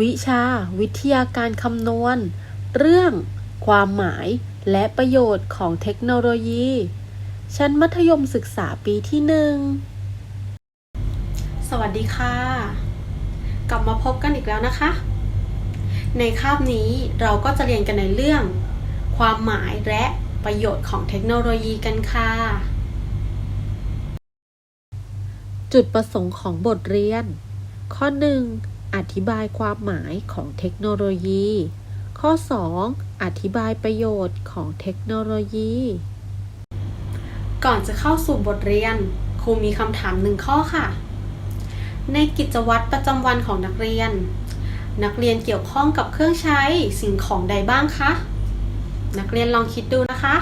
วิชา วิทยาการคำนวณ เรื่อง ความหมาย และประโยชน์ของเทคโนโลยี ชั้นมัธยมศึกษาปีที่หนึ่งสวัสดีค่ะ กลับมาพบกันอีกแล้วนะคะ ในคาบนี้เราก็จะเรียนกันในเรื่อง ความหมายและประโยชน์ของเทคโนโลยีกันค่ะ จุดประสงค์ของบทเรียน ข้อ 1. อธิบายความหมายของเทคโนโลยี ข้อ 2. อธิบายประโยชน์ของเทคโนโลยี ก่อนจะเข้าสู่บทเรียน ครูมีคำถามหนึ่งข้อค่ะ ในกิจวัตรประจำวันของนักเรียน นักเรียนเกี่ยวข้องกับเครื่องใช้สิ่งของใดบ้างคะ นักเรียนลองคิดดูนะคะ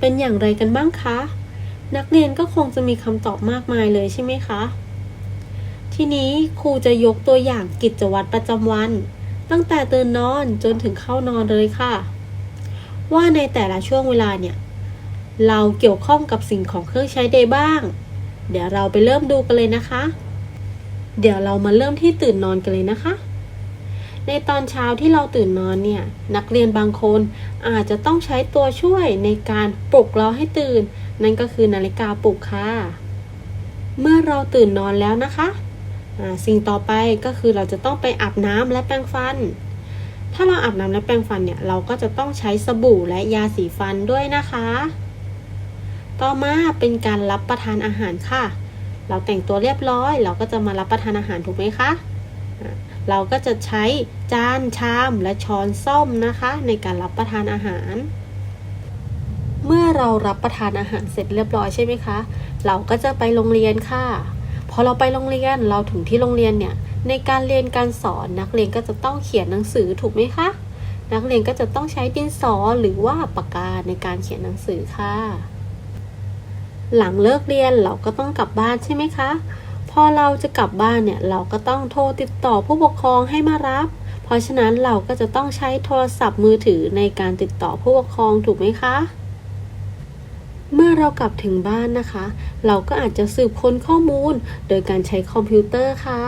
เป็นอย่างไรกันบ้างคะ นักเรียนก็คงจะมีคำตอบมากมายเลยใช่ไหมคะ ทีนี้ครูจะยกตัวอย่างกิจวัตรประจำวัน ตั้งแต่ตื่นนอนจนถึงเข้านอนเลยค่ะ ว่าในแต่ละช่วงเวลาเนี่ย เราเกี่ยวข้องกับสิ่งของเครื่องใช้ใดบ้าง เดี๋ยวเราไปเริ่มดูกันเลยนะคะ เดี๋ยวเรามาเริ่มที่ตื่นนอนกันเลยนะคะ ในตอนเช้าที่เราตื่นนอนเนี่ยนักเรียนบางคนอาจจะต้องใช้ตัวช่วยในการปลุกเราให้ตื่น นั่นก็คือนาฬิกาปลุกค่ะ เมื่อเราตื่นนอนแล้วนะคะ สิ่งต่อไปก็คือเราจะต้องไปอาบน้ำและแปรงฟัน ถ้าเราอาบน้ำและแปรงฟันเนี่ยเราก็จะต้องใช้สบู่และยาสีฟันด้วยนะคะ ต่อมาเป็นการรับประทานอาหารค่ะ เราแต่งตัวเรียบร้อย เราก็จะมารับประทานอาหารถูกไหมคะ เราก็จะใช้จานชามและช้อนส้อมนะคะ ในการรับประทานอาหาร เมื่อเรารับประทานอาหารเสร็จเรียบร้อยใช่ไหมคะ เราก็จะไปโรงเรียนค่ะ พอเราไปโรงเรียนเราถึงที่โรงเรียนเนี่ยในการเรียนการสอนนักเรียนก็จะต้องเขียนหนังสือถูกไหมคะ นักเรียนก็จะต้องใช้ดินสอหรือว่าปากกาในการเขียนหนังสือค่ะ หลังเลิกเรียนเราก็ต้องกลับบ้านใช่ไหมคะ พอเราจะกลับบ้านเนี่ยเราก็ต้องโทรติดต่อผู้ปกครองให้มารับ เพราะฉะนั้นเราก็จะต้องใช้โทรศัพท์มือถือในการติดต่อผู้ปกครองถูกไหมคะ เมื่อเรากลับถึงบ้านนะคะ เราก็อาจจะสืบค้นข้อมูล โดยการใช้คอมพิวเตอร์ค่ะ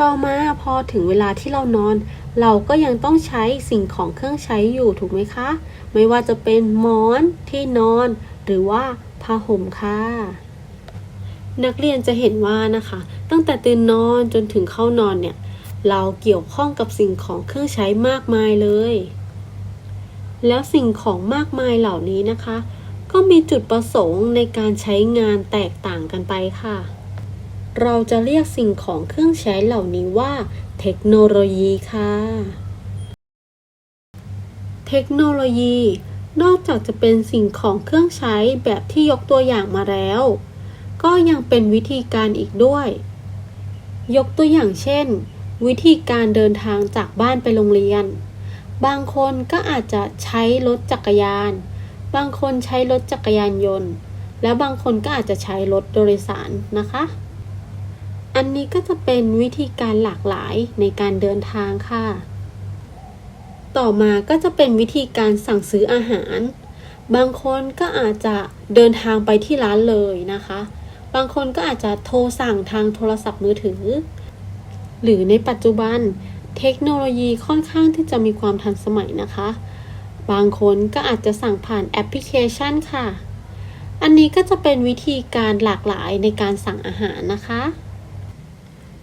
ต่อมาพอถึงเวลาที่เรานอน เราก็ยังต้องใช้สิ่งของเครื่องใช้อยู่ถูกไหมคะ ไม่ว่าจะเป็นหมอนที่นอน หรือว่าผ้าห่มค่ะ นักเรียนจะเห็นว่านะคะ ตั้งแต่ตื่นนอนจนถึงเข้านอนเนี่ย เราเกี่ยวข้องกับสิ่งของเครื่องใช้มากมายเลย แล้วสิ่งของมากมายเหล่านี้นะคะ ก็มีจุดประสงค์ในการใช้งานแตกต่างกันไปค่ะ เราจะเรียกสิ่งของเครื่องใช้เหล่านี้ว่า เทคโนโลยีค่ะ เทคโนโลยี นอกจากจะเป็นสิ่งของเครื่องใช้แบบที่ยกตัวอย่างมาแล้ว ก็ยังเป็นวิธีการอีกด้วย ยกตัวอย่างเช่น วิธีการเดินทางจากบ้านไปโรงเรียน บางคนก็อาจจะใช้รถจักรยาน บางคนใช้รถจักรยานยนต์ แล้วบางคนก็อาจจะใช้รถโดยสารนะคะ อันนี้ก็จะเป็นวิธีการหลากหลายในการเดินทางค่ะ ต่อมาก็จะเป็นวิธีการสั่งซื้ออาหาร บางคนก็อาจจะเดินทางไปที่ร้านเลยนะคะ บางคนก็อาจจะโทรสั่งทางโทรศัพท์มือถือ หรือในปัจจุบันเทคโนโลยีค่อนข้างที่จะมีความทันสมัยนะคะ บางคนก็อาจจะสั่งผ่านแอปพลิเคชันค่ะ อันนี้ก็จะเป็นวิธีการหลากหลายในการสั่งอาหารนะคะ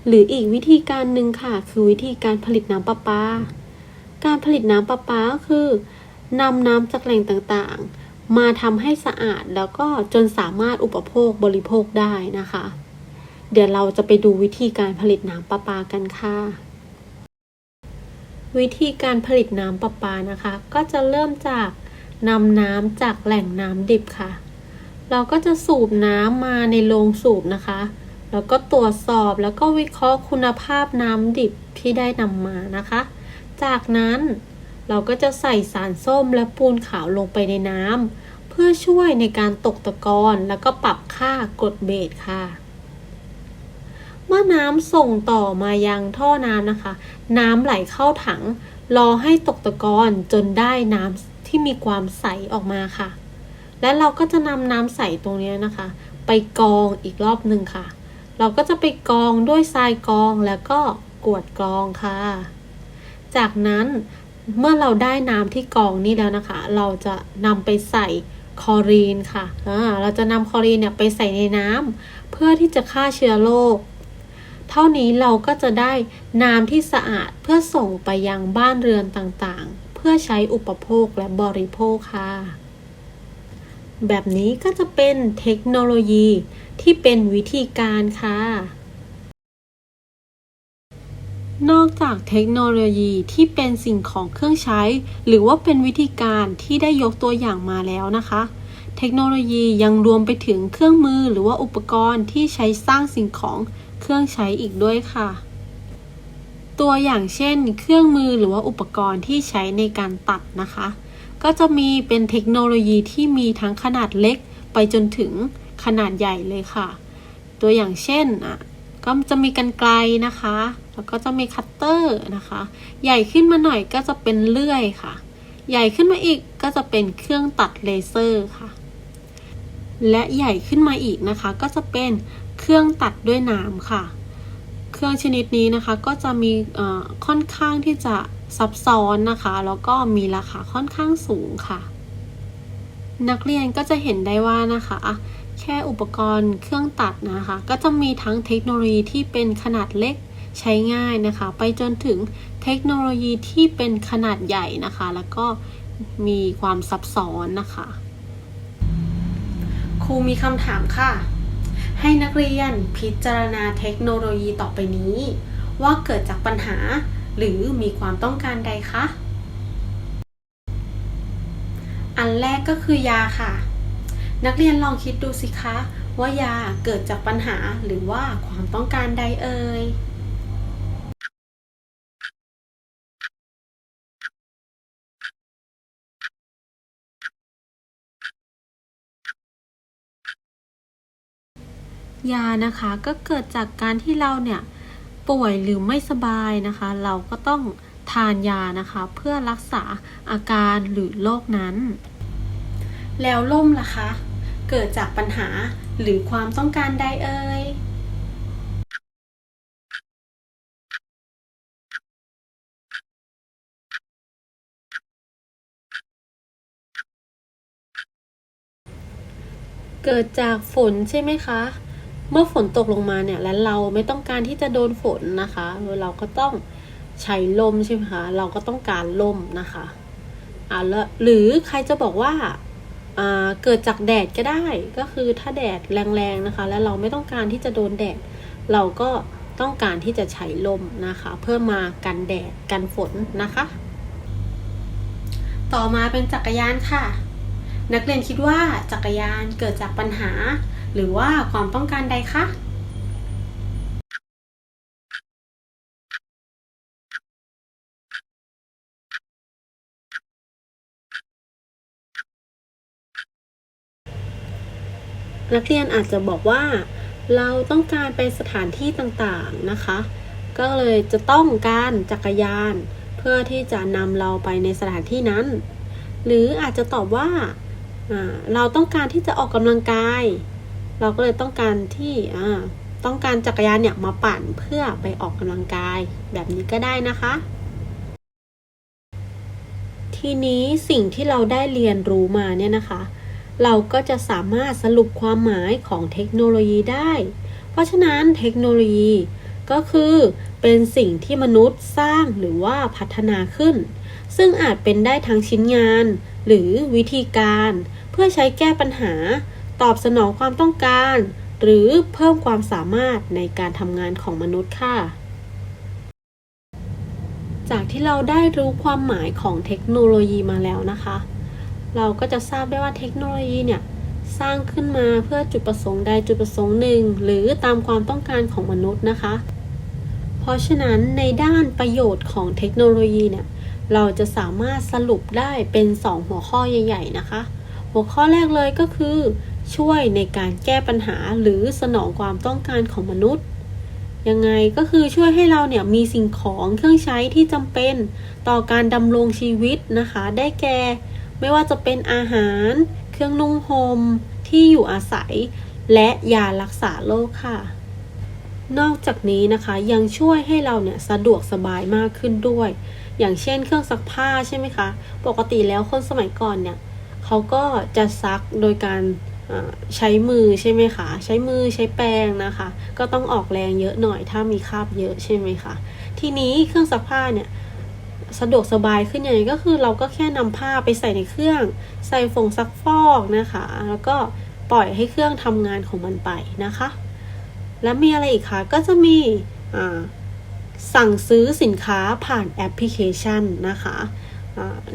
หรืออีกวิธีการหนึ่งค่ะ คือวิธีการผลิตน้ำประปา การผลิตน้ำประปาก็คือนำน้ำจากแหล่งต่างๆ มาทำให้สะอาดแล้วก็จนสามารถอุปโภคบริโภคได้นะคะ เดี๋ยวเราจะไปดูวิธีการผลิตน้ำประปากันค่ะ วิธีการผลิตน้ำประปานะคะ ก็จะเริ่มจากนำน้ำจากแหล่งน้ำดิบค่ะ เราก็จะสูบน้ำมาในโรงสูบนะคะ แล้วก็ตรวจสอบแล้วก็วิเคราะห์คุณภาพน้ำดิบที่ได้นำมานะคะ จากนั้น เราก็จะใส่สารส้มและปูนขาวลงไปในน้ำเพื่อช่วยในการตกตะกอนแล้วก็ปรับค่ากรดเบสค่ะ เมื่อน้ำส่งต่อมายังท่อน้ำนะคะ น้ำไหลเข้าถัง รอให้ตกตะกอนจนได้น้ำที่มีความใสออกมาค่ะ และเราก็จะนำน้ำใสตรงนี้นะคะ ไปกองอีกรอบหนึ่งค่ะ เราก็จะไปกองด้วยทรายกองแล้วก็กวดกรองค่ะ จากนั้น เมื่อเราได้น้ำที่กองนี่แล้วนะคะ เราจะนำไปใส่คอรีนค่ะอ่าเราจะนำคอรีนเนี่ยไปใส่ในน้ำเพื่อที่จะฆ่าเชื้อโรค เท่านี้เราก็จะได้น้ำที่สะอาดเพื่อส่งไปยังบ้านเรือนต่างๆ เพื่อใช้อุปโภคและบริโภคค่ะ แบบนี้ก็จะเป็นเทคโนโลยีที่เป็นวิธีการค่ะ นอกจากเทคโนโลยีที่เป็นสิ่งของเครื่องใช้ หรือว่าเป็นวิธีการที่ได้ยกตัวอย่างมาแล้วนะคะ เทคโนโลยียังรวมไปถึงเครื่องมือหรือว่าอุปกรณ์ที่ใช้สร้างสิ่งของเครื่องใช้อีกด้วยค่ะ ตัวอย่างเช่น เครื่องมือหรือว่าอุปกรณ์ที่ใช้ในการตัดนะคะ ก็จะมีเป็นเทคโนโลยีที่มีทั้งขนาดเล็กไปจนถึงขนาดใหญ่เลยค่ะ ตัวอย่างเช่นอะก็จะมีกันไกลนะคะ แล้วก็จะมีคัตเตอร์นะคะ ใหญ่ขึ้นมาหน่อยก็จะเป็นเลื่อยค่ะ ใหญ่ขึ้นมาอีกก็จะเป็นเครื่องตัดเลเซอร์ค่ะ และใหญ่ขึ้นมาอีกนะคะ ก็จะเป็นเครื่องตัดด้วยน้ำค่ะ เครื่องชนิดนี้นะคะก็จะมีค่อนข้างที่จะซับซ้อนนะคะ แล้วก็มีราคาค่อนข้างสูงค่ะ นักเรียนก็จะเห็นได้ว่านะคะแค่อุปกรณ์เครื่องตัดนะคะ ก็จะมีทั้งเทคโนโลยีที่เป็นขนาดเล็ก ใช้ง่ายนะคะ ไปจนถึงเทคโนโลยีที่เป็นขนาดใหญ่นะคะ แล้วก็มีความซับซ้อนนะคะ ครูมีคำถามค่ะ ให้นักเรียนพิจารณาเทคโนโลยีต่อไปนี้ ว่าเกิดจากปัญหาหรือมีความต้องการใดคะ อันแรกก็คือยาค่ะ นักเรียนลองคิดดูสิคะ ว่ายาเกิดจากปัญหาหรือว่าความต้องการใดเอ่ย ยานะคะก็เกิดจากการที่เราเนี่ยป่วยหรือไม่สบายนะคะ เราก็ต้องทานยานะคะ เพื่อรักษาอาการหรือโรคนั้น แล้วล่มล่ะคะ เกิดจากปัญหาหรือความต้องการใดเอ่ยเกิดจากฝนใช่ไหมคะ เมื่อฝนตกลงมาเนี่ยแล้วเราไม่ต้องการที่จะโดนฝนนะคะ เราก็ต้องใช้ลมใช่ไหมคะ เราก็ต้องการลมนะคะอ่าแล้วหรือใครจะบอกว่าอ่าเกิดจากแดดก็ได้ก็คือถ้าแดดแรงๆนะคะ แล้วเราไม่ต้องการที่จะโดนแดด เราก็ต้องการที่จะใช้ลมนะคะ เพื่อมากันแดดกันฝนนะคะ ต่อมาเป็นจักรยานค่ะ นักเรียนคิดว่าจักรยานเกิดจากปัญหา หรือว่าความต้องการใดคะนักเรียนอาจจะบอกว่า เราต้องการไปสถานที่ต่างๆนะคะ ก็เลยจะต้องการจักรยาน เพื่อที่จะนำเราไปในสถานที่นั้น หรืออาจจะตอบว่าเราต้องการที่จะออกกำลังกาย เราก็เลยต้องการที่ต้องการจักรยานเนี่ยมาปั่นเพื่อไปออกกำลังกายแบบนี้ก็ได้นะคะ ทีนี้สิ่งที่เราได้เรียนรู้มาเนี่ยนะคะ เราก็จะสามารถสรุปความหมายของเทคโนโลยีได้ เพราะฉะนั้นเทคโนโลยีก็คือเป็นสิ่งที่มนุษย์สร้างหรือว่าพัฒนาขึ้น ซึ่งอาจเป็นได้ทั้งชิ้นงาน หรือวิธีการ เพื่อใช้แก้ปัญหา ตอบสนองความต้องการ หรือเพิ่มความสามารถในการทำงานของมนุษย์ค่ะ จากที่เราได้รู้ความหมายของเทคโนโลยีมาแล้วนะคะ เราก็จะทราบได้ว่าเทคโนโลยีเนี่ยสร้างขึ้นมาเพื่อจุดประสงค์ใดจุดประสงค์หนึ่ง หรือตามความต้องการของมนุษย์นะคะ เพราะฉะนั้นในด้านประโยชน์ของเทคโนโลยีเนี่ยเราจะสามารถสรุปได้เป็น 2 หัวข้อใหญ่ ๆ นะคะ หัวข้อแรกเลยก็คือ ช่วยในการแก้ปัญหาหรือสนองความต้องการของมนุษย์ ยังไงก็คือช่วยให้เราเนี่ยมีสิ่งของเครื่องใช้ที่จำเป็นต่อการดำรงชีวิตนะคะ ได้แก่ ไม่ว่าจะเป็นอาหาร เครื่องนุ่งห่มที่อยู่อาศัย และยารักษาโรคค่ะ นอกจากนี้นะคะยังช่วยให้เราเนี่ยสะดวกสบายมากขึ้นด้วย อย่างเช่นเครื่องซักผ้าใช่ไหมคะ ปกติแล้วคนสมัยก่อนเนี่ยเขาก็จะซักโดยการ ใช้มือใช่ไหมคะ ใช้มือใช้แปรงนะคะ ก็ต้องออกแรงเยอะหน่อยถ้ามีคราบเยอะใช่ไหมคะทีนี้เครื่องซักผ้าเนี่ยสะดวกสบายขึ้นยังไงก็คือเราก็แค่นำผ้าไปใส่ในเครื่อง ใส่ฝงซักฟอกนะคะ แล้วก็ปล่อยให้เครื่องทำงานของมันไปนะคะ แล้วมีอะไรอีกคะก็จะมีสั่งซื้อสินค้าผ่านแอปพลิเคชันนะคะ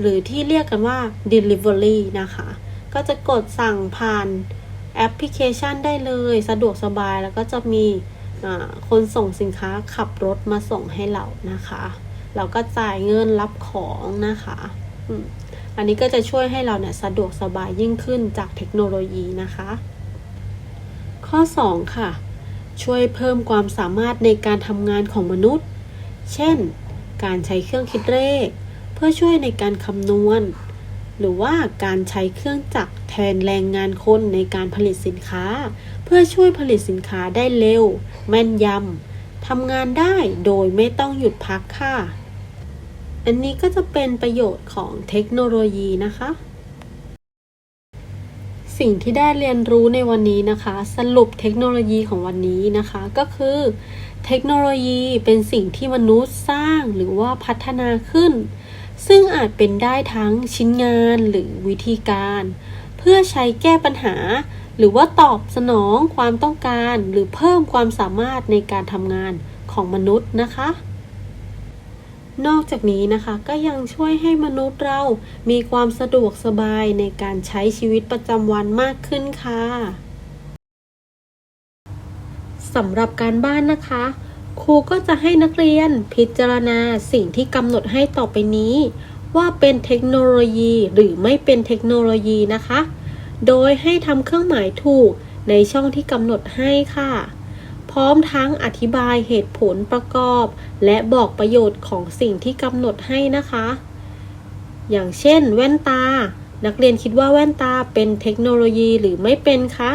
หรือที่เรียกกันว่า Delivery นะคะ ก็จะกดสั่งผ่านแอปพลิเคชันได้เลย สะดวกสบายแล้วก็จะมีคนส่งสินค้าขับรถมาส่งให้เรานะคะ เราก็จ่ายเงินรับของนะคะอันนี้ก็จะช่วยให้เราเนี่ยสะดวกสบายยิ่งขึ้นจากเทคโนโลยีนะคะ ข้อ 2 ค่ะ ช่วยเพิ่มความสามารถในการทำงานของมนุษย์ เช่น การใช้เครื่องคิดเลข เพื่อช่วยในการคำนวณ หรือว่าการใช้เครื่องจักรแทนแรงงานคนในการผลิตสินค้า เพื่อช่วยผลิตสินค้าได้เร็ว แม่นยำทำงานได้โดยไม่ต้องหยุดพักค่ะ อันนี้ก็จะเป็นประโยชน์ของเทคโนโลยีนะคะ สิ่งที่ได้เรียนรู้ในวันนี้นะคะ สรุปเทคโนโลยีของวันนี้นะคะ ก็คือ เทคโนโลยีเป็นสิ่งที่มนุษย์สร้างหรือว่าพัฒนาขึ้น ซึ่งอาจเป็นได้ทั้งชิ้นงานหรือวิธีการ เพื่อใช้แก้ปัญหา หรือว่าตอบสนองความต้องการ หรือเพิ่มความสามารถในการทำงานของมนุษย์นะคะ นอกจากนี้นะคะก็ยังช่วยให้มนุษย์เรามีความสะดวกสบายในการใช้ชีวิตประจำวันมากขึ้นค่ะสำหรับการบ้านนะคะ ครูก็จะให้นักเรียนพิจารณาสิ่งที่กำหนดให้ต่อไปนี้ ว่าเป็นเทคโนโลยีหรือไม่เป็นเทคโนโลยีนะคะ โดยให้ทำเครื่องหมายถูกในช่องที่กำหนดให้ค่ะ พร้อมทั้งอธิบายเหตุผลประกอบ และบอกประโยชน์ของสิ่งที่กำหนดให้นะคะ อย่างเช่น แว่นตา นักเรียนคิดว่าแว่นตาเป็นเทคโนโลยีหรือไม่เป็นคะ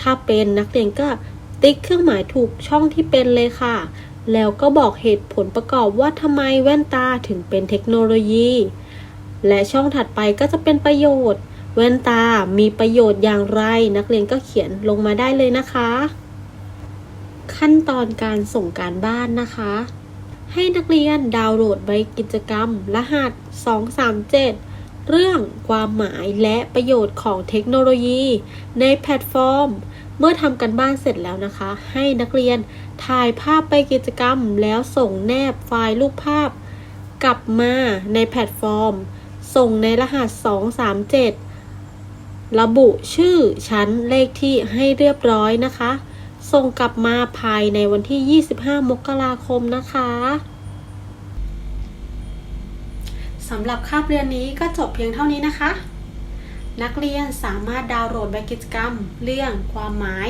ถ้าเป็นนักเรียนก็ ติ๊กเครื่องหมายถูกช่องที่เป็นเลยค่ะ แล้วก็บอกเหตุผลประกอบว่าทำไมแว่นตาถึงเป็นเทคโนโลยี และช่องถัดไปก็จะเป็นประโยชน์ แว่นตามีประโยชน์อย่างไร นักเรียนก็เขียนลงมาได้เลยนะคะ ขั้นตอนการส่งการบ้านนะคะ ให้นักเรียนดาวน์โหลดใบกิจกรรม รหัส 237 เรื่องความหมายและประโยชน์ของเทคโนโลยี ในแพลตฟอร์ม เมื่อทำกันบ้านเสร็จแล้วนะคะ ให้นักเรียนถ่ายภาพไปกิจกรรม แล้วส่งแนบไฟล์รูปภาพ กลับมาในแพลตฟอร์ม ส่งในรหัส 237 ระบุชื่อชั้นเลขที่ให้เรียบร้อยนะคะ ส่งกลับมาภายในวันที่ 25 มกราคมนะคะ สำหรับคาบเรียนนี้ก็จบเพียงเท่านี้นะคะ นักเรียนสามารถดาวน์โหลดแบบกิจกรรม เรื่องความหมาย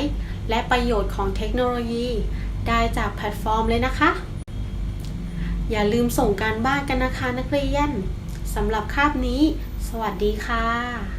และประโยชน์ของเทคโนโลยี ได้จากแพลตฟอร์มเลยนะคะ อย่าลืมส่งการบ้านกันนะคะนักเรียนสำหรับคาบนี้ สวัสดีค่ะ